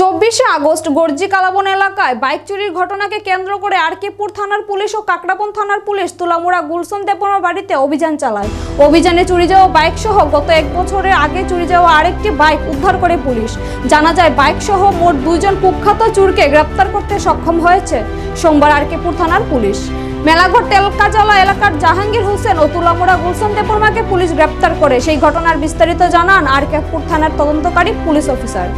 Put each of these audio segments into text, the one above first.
চব্বিশে আগস্ট গর্জি কালাবন এলাকায় বাইক চুরির ঘটনাকে কেন্দ্র করে আরকিপুর থানার পুলিশ ও কাকড়াবন থানার পুলিশ তুলামুড়া গুলশন দেবনার বাড়িতে অভিযান চালায়। অভিযানে চুরি যাওয়া বাইক সহ গত এক বছরের আগে চুরি যাওয়া আরেকটি বাইক উদ্ধার করে পুলিশ। জানা যায় বাইক সহ মোট দুইজন কুখ্যাত চুরকে গ্রেপ্তার করতে সক্ষম হয়েছে সোমবার আরকিপুর থানার পুলিশ। মেলাঘর তেলকাজলা এলাকার জাহাঙ্গীর হোসেন ও তুলামুড়া গুলশন দেবর্মাকে পুলিশ গ্রেপ্তার করে। সেই ঘটনার বিস্তারিত জানান আরকিপুর থানার তদন্তকারী পুলিশ অফিসার।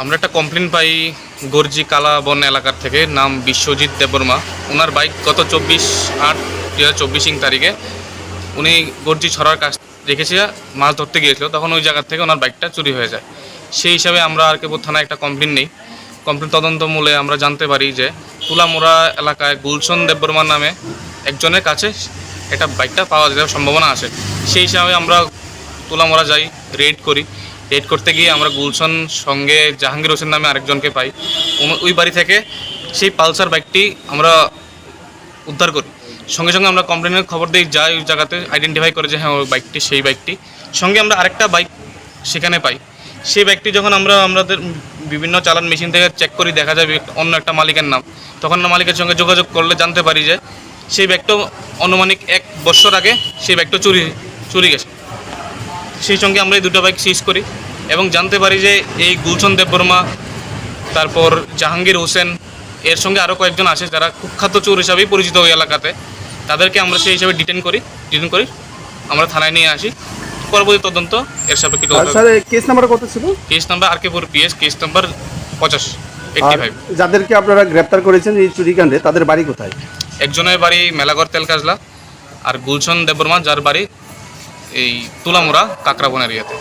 আমরা একটা কমপ্লেন পাই গর্জি কালাবন এলাকার থেকে, নাম বিশ্বজিৎ দেববর্মা। ওনার বাইক গত চব্বিশ আট দু হাজার চব্বিশ তারিখে উনি গর্জি ছড়ার কাছ রেখেছে, মাছ ধরতে গিয়েছিল, তখন ওই জায়গার থেকে ওনার বাইকটা চুরি হয়ে যায়। সেই হিসাবে আমরা আর কেবল থানায় একটা কমপ্লেন নেই। কমপ্লেন তদন্ত মূলে আমরা জানতে পারি যে তুলামোড়া এলাকায় গুলশন দেববর্মার নামে একজনের কাছে এটা বাইকটা পাওয়া যাওয়ার সম্ভাবনা আছে। সেই হিসাবে আমরা তুলামোড়া যাই রেড করি। রেড করতে গিয়ে আমরা গুলশন সঙ্গে জাহাঙ্গীর হোসেন নামে আরেকজনকে পাই। ওই বাড়ি থেকে সেই পালসার বাইকটি আমরা উদ্ধার করি। সঙ্গে সঙ্গে আমরা কমপ্লেনের খবর দিই, যাই ওই জায়গাতে আইডেন্টিফাই করে যে হ্যাঁ ওই বাইকটি, সেই বাইকটি। সঙ্গে আমরা আরেকটা বাইক সেখানে পাই। সেই বাইকটি যখন আমরা, আমাদের বিভিন্ন চালান মেশিন থেকে চেক করি, দেখা যাবে অন্য একটা মালিকের নাম। তখন মালিকের সঙ্গে যোগাযোগ করলে জানতে পারি যে সেই ব্যাগটাও অনুমানিক এক বছর আগে সেই ব্যাগটা চুরি চুরি গেছে। সেই সঙ্গে আমরা এই দুটো বাইক সিজ করি এবং জানতে পারি যে এই গুলশন দেববর্মা তারপর জাহাঙ্গীর হোসেন এর সঙ্গে আরও কয়েকজন আছে যারা কুখ্যাত চোর হিসাবেই পরিচিত ওই এলাকাতে। তাদেরকে আমরা সেই হিসাবে ডিটেন করি ডিটেন করি। আমরা থানায় নিয়ে আসি। পরবর্তী তদন্ত এর সাপেক্ষে স্যার কেস নাম্বার কত ছিল? Case number R K four P S case number পঁচাশ যাদেরকে আপনারা গ্রেপ্তার করেছেন এই চুরিকাণ্ডে তাদের বাড়ি কোথায়? একজনের বাড়ি মেলাগড় তেলকাজলা আর গুলশন দেববর্মা যার বাড়ি এই তুলামুড়া কাকরাবন এরিয়াতে